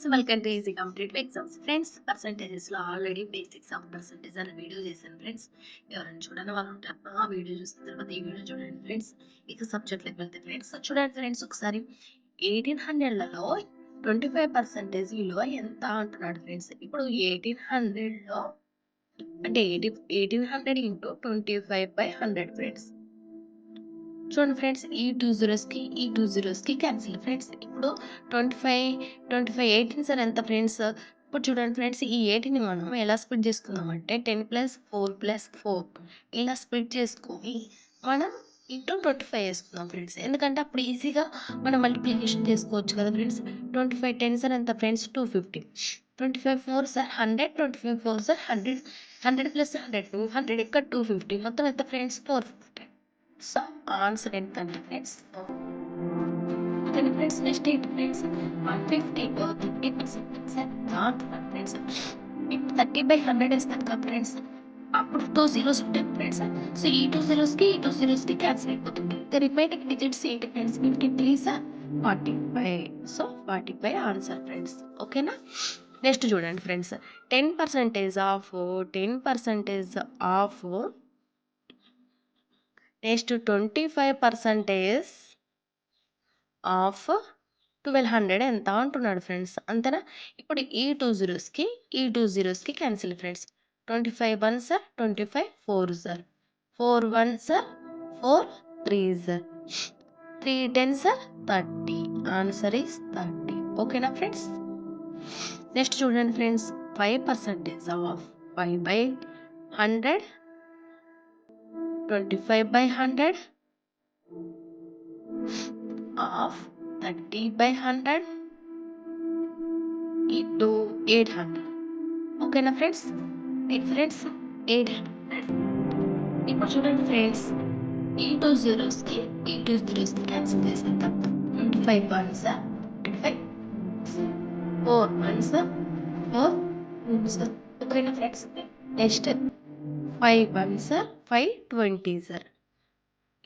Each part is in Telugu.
Friends welcome to easy complete exams friends పర్సంటేజెస్లో already basic sum percentage అనే వీడియో చేశాను ఫ్రెండ్స్ ఎవరైనా చూడని వాళ్ళు ఉంటారు ఆ వీడియో చూసిన తర్వాత ఈ వీడియో చూడండి ఫ్రెండ్స్ ఇక సబ్జెక్ట్లోకి వెళ్తే ఫ్రెండ్స్ చూడండి ఫ్రెండ్స్ ఒకసారి. ఎయిటీన్ హండ్రెడ్లలో ట్వంటీ ఫైవ్ పర్సెంటేజ్ విలువ ఎంత అంటున్నాడు ఫ్రెండ్స్ ఇప్పుడు ఎయిటీన్ హండ్రెడ్లో అంటే eighty eighteen hundred into twenty five by hundred friends చూడండి ఫ్రెండ్స్ ఈ టూ జీరోస్కి ఈ టూ జీరోస్కి క్యాన్సిల్ ఫ్రెండ్స్ ఇప్పుడు twenty five twenty five eighteen sir ఎంత ఫ్రెండ్స్? ఇప్పుడు చూడండి ఫ్రెండ్స్ ఈ ఎయిటీని మనం ఎలా split చేసుకుందామంటే ten plus four plus four ఇలా స్ప్లిట్ చేసుకొని మనం ఇంటూ ట్వంటీ ఫైవ్ వేసుకుందాం ఫ్రెండ్స్. ఎందుకంటే అప్పుడు ఈజీగా మనం మల్టిప్లికేషన్ చేసుకోవచ్చు కదా friends. Twenty five ten sir ఎంత friends? Two fifty twenty five four sir hundred twenty five four sir hundred hundred plus hundred two hundred ఇక్కడ టూ ఫిఫ్టీ మొత్తం ఎంత friends? Four fifty so answer ఎంత ఫ్రెండ్స్ ఫ్రెండ్స్ నెక్స్ట్ ఏంటి friends one fifty thirty percent friends ఇప్పుడు థర్టీ బై హండ్రెడ్ వేస్తాం కదా ఫ్రెండ్స్ అప్పుడు టూ జీరోస్ ఉంటాయి ఫ్రెండ్స్ సో ఈ టూ జీరోస్కి ఈ టూ జీరోస్కి క్యాన్సిల్ అయిపోతుంది. ద రిమైనింగ్ డిజిట్స్ ఏంటి friends fifty please forty five so forty five answer friends ఓకేనా నెక్స్ట్ చూడండి friends ten percentage of ten percentage of next twenty five percentage of twelve hundred ఎంత అంటున్నాడు ఫ్రెండ్స్? అంతేనా? ఇప్పుడు ఈ టూ జీరోస్కి ఈ two జీరోస్కి cancel friends. Twenty five one sir twenty five four sir four one sir four three sir three ten sir thirty answer is thirty ఓకేనా ఫ్రెండ్స్ నెక్స్ట్ చూడండి friends. Five percentage of five by hundred twenty five by hundred of thirty by hundred into eight hundred ఓకేనా friends eight friends eight hundred ఇప్పుడు చూడండి ఫ్రెండ్స్ ఈ టూ జీరోస్కి ఈ టూ జీరోస్కి క్యాన్సిల్ చేసేద్దాం twenty five ones twenty five four ones four sir ఓకేనా friends next five one sir five twenty sir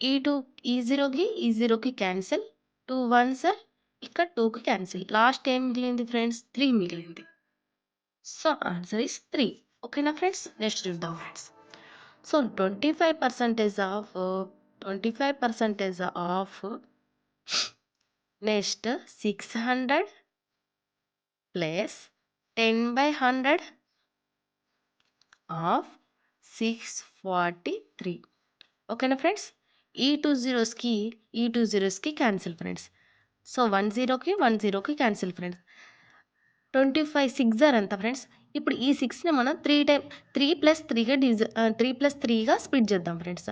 ఈ టూ ఈ జీరోకి ఈ జీరోకి క్యాన్సిల్ టూ వన్ సార్ ఇక్కడ టూకి క్యాన్సిల్ లాస్ట్ ఏం మిగిలింది ఫ్రెండ్స్ త్రీ మిగిలింది. సో ఆన్సర్ ఇస్ త్రీ ఓకేనా ఫ్రెండ్స్ నెక్స్ట్ చూద్దాం friends so twenty five percentage of twenty five percentage of next six hundred plus ten by hundred of six forty three ఓకేనా ఫ్రెండ్స్ ఈ టూ జీరోస్కి ఈ టూ జీరోస్కి క్యాన్సిల్ ఫ్రెండ్స్ సో వన్ జీరోకి వన్ జీరోకి cancel friends twenty five six are ఎంత ఫ్రెండ్స్ ఇప్పుడు ఈ సిక్స్ని మనం త్రీ టైమ్ త్రీ ప్లస్ త్రీగా డిజ త్రీ ప్లస్ త్రీగా స్ప్లిట్ చేద్దాం friends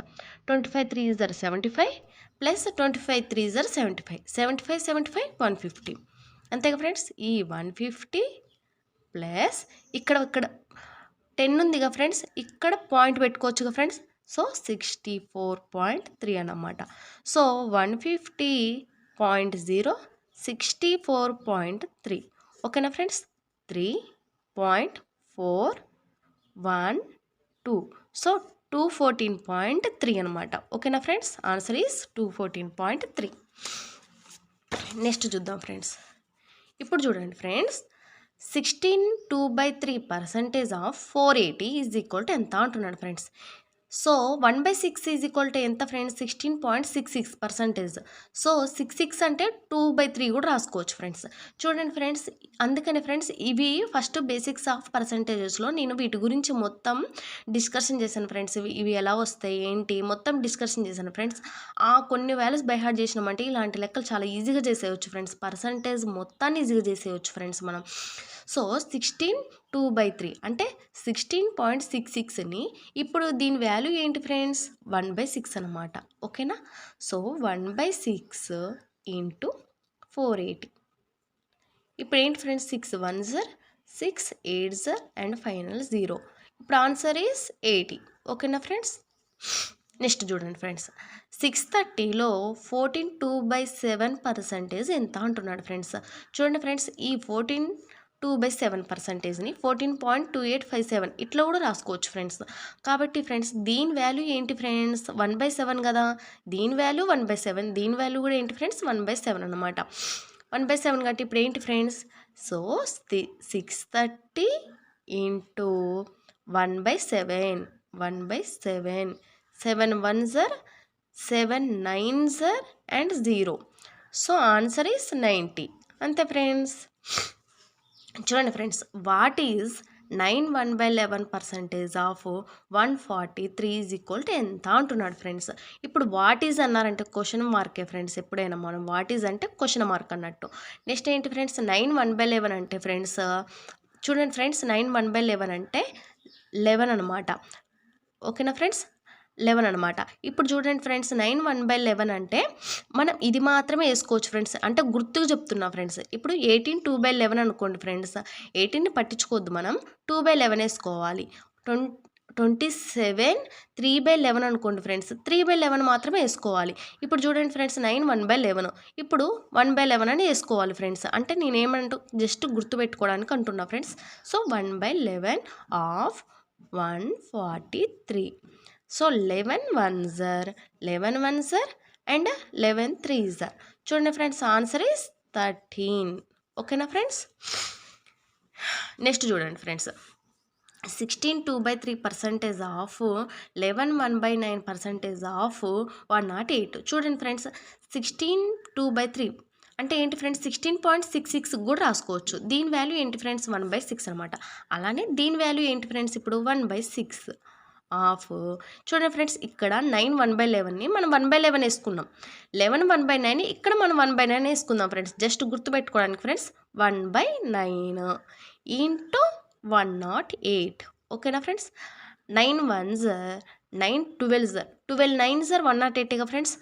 twenty five three జర్ seventy five plus twenty five three జర్ seventy five seventy five seventy five one fifty అంతేగా ఫ్రెండ్స్ ఈ వన్ ఫిఫ్టీ ప్లస్ ఇక్కడ ఇక్కడ టెన్ ఉందిగా ఫ్రెండ్స్. ఇక్కడ point పెట్టుకోవచ్చుగా friends. So sixty four point three అన్నమాట. So one fifty point zero sixty four point three. ఓకేనా friends? Three point four one two. So two fourteen point three అనమాట ఓకేనా friends? Answer is two fourteen point three. Next చూద్దాం ఫ్రెండ్స్. ఇప్పుడు చూడండి friends. Sixteen two by three percentage of four eighty is equal to ఎంత అంటున్నాడు friends. So one by six is equal to ఎంత friends? Sixteen point six six percentage. So six six అంటే టూ బై త్రీ కూడా రాసుకోవచ్చు ఫ్రెండ్స్. చూడండి ఫ్రెండ్స్ అందుకని ఫ్రెండ్స్ ఇవి ఫస్ట్ బేసిక్స్ ఆఫ్ పర్సంటేజెస్లో నేను వీటి గురించి మొత్తం డిస్కషన్ చేశాను ఫ్రెండ్స్. ఇవి ఇవి ఎలా వస్తాయి ఏంటి? మొత్తం డిస్కషన్ చేశాను ఫ్రెండ్స్. ఆ కొన్ని వాల్యూస్ బై హార్ట్ చేసినామంటే ఇలాంటి లెక్కలు చాలా ఈజీగా చేసేయచ్చు ఫ్రెండ్స్. పర్సంటేజ్ మొత్తాన్ని ఈజీగా చేసేయచ్చు ఫ్రెండ్స్ మనం. So sixteen two by three అంటే సిక్స్టీన్ పాయింట్ సిక్స్ సిక్స్ని ఇప్పుడు దీని వాల్యూ ఏంటి ఫ్రెండ్స్? వన్ బై సిక్స్ అనమాట ఓకేనా? So one by six into four eighty. ఇప్పుడు ఏంటి ఫ్రెండ్స్? సిక్స్ వన్ జర్ సిక్స్ ఎయిట్ జర్ అండ్ ఫైనల్ జీరో. ఇప్పుడు ఆన్సర్ ఈస్ ఎయిటీ. ఓకేనా ఫ్రెండ్స్? నెక్స్ట్ చూడండి friends. Six థర్టీలో fourteen two by seven percentage ఎంత అంటున్నాడు ఫ్రెండ్స్? చూడండి ఫ్రెండ్స్ ఈ fourteen two by seven పర్సంటేజ్ని fourteen point two eight five seven ఇట్లా కూడా రాసుకోవచ్చు ఫ్రెండ్స్. కాబట్టి ఫ్రెండ్స్ దీని వాల్యూ ఏంటి ఫ్రెండ్స్? వన్ బై సెవెన్ కదా? దీని వాల్యూ వన్ బై సెవెన్. దీని వాల్యూ కూడా ఏంటి ఫ్రెండ్స్? వన్ బై సెవెన్ అనమాట వన్ బై సెవెన్ కాబట్టి ఇప్పుడు ఏంటి friends? So six thirty into one by seven. One by seven. Seven one జర్ seven nine జర్ and zero. So answer is ninety. అంతే ఫ్రెండ్స్. చూడండి friends what is nine one by eleven percentage of one forty three is equal to ఎంత అంటున్నాడు ఫ్రెండ్స్? ఇప్పుడు వాట్ ఈజ్ అన్నారంటే క్వశ్చన్ మార్కే ఫ్రెండ్స్ ఎప్పుడైనా మనం వాట్ ఈజ్ అంటే క్వశ్చన్ మార్క్ అన్నట్టు. నెక్స్ట్ ఏంటి friends nine one by eleven అంటే ఫ్రెండ్స్ చూడండి friends nine one by eleven అంటే లెవెన్ అనమాట ఓకేనా ఫ్రెండ్స్? లెవెన్ అనమాట ఇప్పుడు చూడండి friends nine one by eleven అంటే మనం ఇది మాత్రమే వేసుకోవచ్చు ఫ్రెండ్స్. అంటే గుర్తుకు చెప్తున్నా ఫ్రెండ్స్. ఇప్పుడు ఎయిటీన్ టూ బై లెవెన్ అనుకోండి ఫ్రెండ్స్. ఎయిటీన్ని పట్టించుకోవద్దు మనం. టూ బై లెవెన్ వేసుకోవాలి. ట్వం twenty seven three by eleven అనుకోండి ఫ్రెండ్స్. త్రీ బై లెవెన్ మాత్రమే వేసుకోవాలి. ఇప్పుడు చూడండి friends nine one by eleven. ఇప్పుడు వన్ బై లెవెన్ అని వేసుకోవాలి ఫ్రెండ్స్. అంటే నేనేమంటూ జస్ట్ గుర్తుపెట్టుకోవడానికి అంటున్నా friends. So one by eleven of one forty three. So eleven one జర్ eleven one జర్ అండ్ లెవెన్ త్రీ జర్. చూడండి ఫ్రెండ్స్ ఆన్సర్ ఈస్ థర్టీన్. ఓకేనా ఫ్రెండ్స్? నెక్స్ట్ చూడండి friends. Sixteen two by three percentage of eleven one by nine percentage of one nought eight. చూడండి friends sixteen two by three. అంటే ఏంటి friends sixteen point six six కూడా రాసుకోవచ్చు. దీని వాల్యూ ఏంటి ఫ్రెండ్స్ వన్ బై సిక్స్ అనమాట. అలానే దీని వాల్యూ ఏంటి ఫ్రెండ్స్ ఇప్పుడు వన్ బై సిక్స్. ఆఫ్. చూడండి ఫ్రెండ్స్ ఇక్కడ నైన్ వన్ బై లెవెన్ని మనం వన్ బై లెవెన్ వేసుకున్నాం. లెవెన్ వన్ బై నైన్ ఇక్కడ మనం వన్ బై నైన్ వేసుకుందాం friends. Just గుర్తుపెట్టుకోవడానికి friends one by nine into one nought eight. ఓకేనా ఫ్రెండ్స్? నైన్ వన్ జర్ నైన్ ట్వెల్వ్ జర్. ట్వెల్వ్ నైన్ జర్ వన్ నాట్ ఎయిట్గా ఫ్రెండ్స్.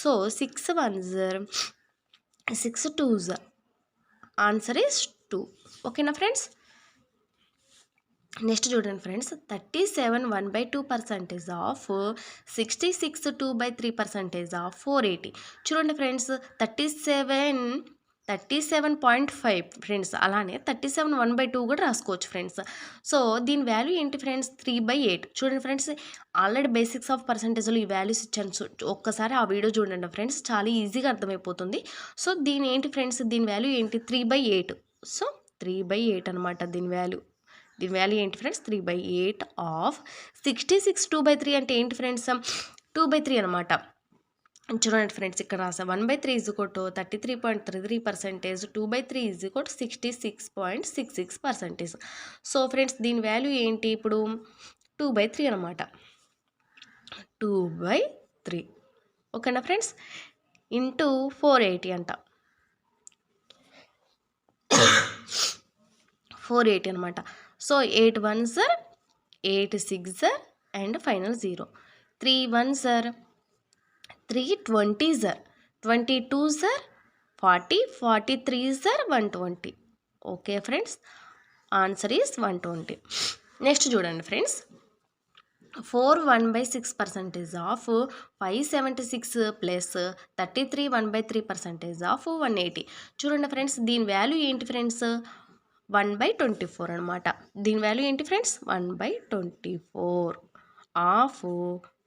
సో సిక్స్ వన్ జర్ six two జర్. Answer is two. ఓకేనా ఫ్రెండ్స్? నెక్స్ట్ చూడండి friends thirty seven one by two percentage of sixty six two by three percentage of four eighty. చూడండి friends thirty seven thirty seven point five friends అలానే thirty seven one by two కూడా రాసుకోవచ్చు ఫ్రెండ్స్. సో దీని వాల్యూ ఏంటి ఫ్రెండ్స్? Three by eight. చూడండి ఫ్రెండ్స్ ఆల్రెడీ బేసిక్స్ ఆఫ్ పర్సంటేజ్లో ఈ వాల్యూస్ ఇచ్చాను. ఒక్కసారి ఆ వీడియో చూడండి ఫ్రెండ్స్ చాలా ఈజీగా అర్థమైపోతుంది. సో దీని ఏంటి ఫ్రెండ్స్? దీని వాల్యూ ఏంటి? Three by eight. So three by eight అనమాట దీని వాల్యూ. దీని వాల్యూ ఏంటి friends three by eight of sixty six two by three అంటే ఏంటి ఫ్రెండ్స్ టూ బై త్రీ అనమాట చూడండి ఫ్రెండ్స్ ఇక్కడ రాసా వన్ బై త్రీ ఈజ్ కొట్టు thirty three point three three percentage two by three is కొట్టు sixty six point six six percentage so friends దీని వాల్యూ ఏంటి? ఇప్పుడు టూ బై త్రీ అనమాట టూ బై త్రీ ఓకేనా ఫ్రెండ్స్ ఇంటూ ఫోర్ ఎయిటీ అంట. ఫోర్ ఎయిటీ అనమాట so eight one sir eight six sir and final zero three one sir three twenty sir twenty two sir forty forty three sir one twenty okay friends answer is one twenty next చూడండి friends four one by six percentage of five seventy six plus thirty three one by three percentage of one eighty చూడండి ఫ్రెండ్స్ దీని వాల్యూ ఏంటి friends one by twenty four అనమాట దీని వాల్యూ ఏంటి friends one by twenty four. Of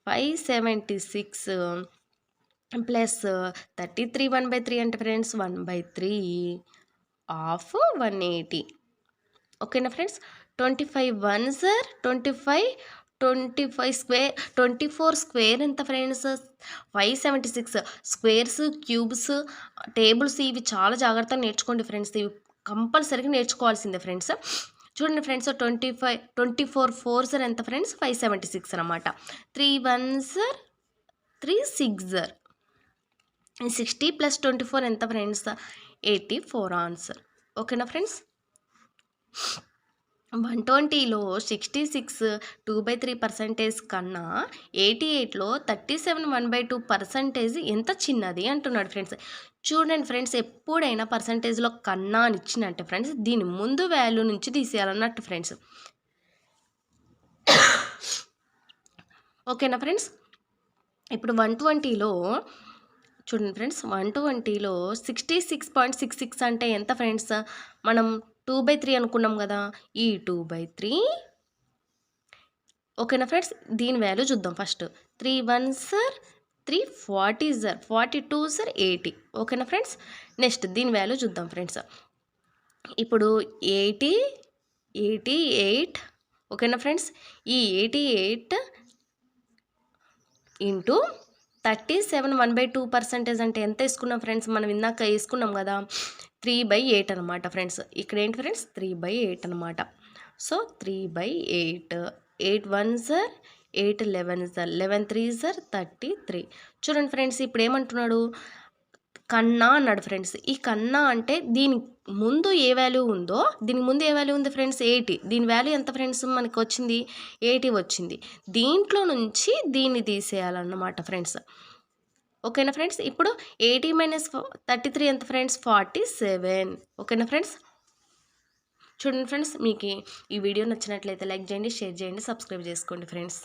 five seventy six plus thirty three one by three అంటే friends one by three. Of one eighty. ఓకేనా friends twenty five one sir twenty five twenty five square twenty four square ఎంత friends five seventy six. Squares cubes tables ఇవి చాలా జాగ్రత్తగా నేర్చుకోండి ఫ్రెండ్స్ ఇవి కంపల్సరీగా నేర్చుకోవాల్సిందే ఫ్రెండ్స్. చూడండి friends twenty five twenty four four sir ఎంత ఫ్రెండ్స్? ఫైవ్ సెవెంటీ సిక్స్ అనమాట three one sir three six sir. Sixty plus twenty four ఎంత ఫ్రెండ్స్? Eighty four answer. ఓకేనా ఫ్రెండ్స్? వన్ ట్వంటీలో sixty six two by three percentage కన్నా ఎయిటీ ఎయిట్లో thirty seven one by two percentage ఎంత చిన్నది అంటున్నాడు ఫ్రెండ్స్. చూడండి ఫ్రెండ్స్ ఎప్పుడైనా పర్సంటేజ్లో కన్నా అని ఇచ్చినట్టే ఫ్రెండ్స్ దీని ముందు వాల్యూ నుంచి తీసేయాలన్నట్టు ఫ్రెండ్స్. ఓకేనా ఫ్రెండ్స్? ఇప్పుడు వన్ ట్వంటీలో చూడండి ఫ్రెండ్స్ వన్ ట్వంటీలో sixty six point six six అంటే ఎంత ఫ్రెండ్స్? మనం టూ బై త్రీ అనుకున్నాం కదా ఈ టూ బై త్రీ. ఓకేనా ఫ్రెండ్స్? దీని వాల్యూ చూద్దాం first. Three one sir three forty సార్ ఫార్టీ టూ సార్ ఎయిటీ. ఓకేనా ఫ్రెండ్స్? నెక్స్ట్ దీని వాల్యూ చూద్దాం ఫ్రెండ్స్. ఇప్పుడు ఎయిటీ ఎయిటీ ఎయిట్. ఓకేనా ఫ్రెండ్స్? ఈ eighty eight into thirty seven one by two percentage అంటే ఎంత వేసుకున్నాం ఫ్రెండ్స్? మనం ఇందాక వేసుకున్నాం కదా త్రీ బై ఎయిట్ అనమాట ఫ్రెండ్స్. ఇక్కడ ఏంటి ఫ్రెండ్స్? త్రీ బై ఎయిట్ అనమాట so three by eight. Eight one sir eight eleven సార్. లెవెన్ త్రీ సార్ థర్టీ త్రీ. చూడండి ఫ్రెండ్స్ ఇప్పుడు ఏమంటున్నాడు కన్నా అన్నాడు ఫ్రెండ్స్. ఈ కన్నా అంటే దీని ముందు ఏ వాల్యూ ఉందో దీని ముందు ఏ వాల్యూ ఉంది ఫ్రెండ్స్? ఎయిటీ. దీని వాల్యూ ఎంత ఫ్రెండ్స్ మనకి వచ్చింది? ఎయిటీ వచ్చింది. దీంట్లో నుంచి దీన్ని తీసేయాలన్నమాట ఫ్రెండ్స్. ఓకేనా ఫ్రెండ్స్? ఇప్పుడు ఎయిటీ మైనస్ థర్టీ త్రీ ఎంత ఫ్రెండ్స్? Forty seven. ఓకేనా ఫ్రెండ్స్? చూడండి ఫ్రెండ్స్ మీకు ఈ వీడియో నచ్చినట్లయితే లైక్ చేయండి షేర్ చేయండి సబ్స్క్రైబ్ చేసుకోండి ఫ్రెండ్స్.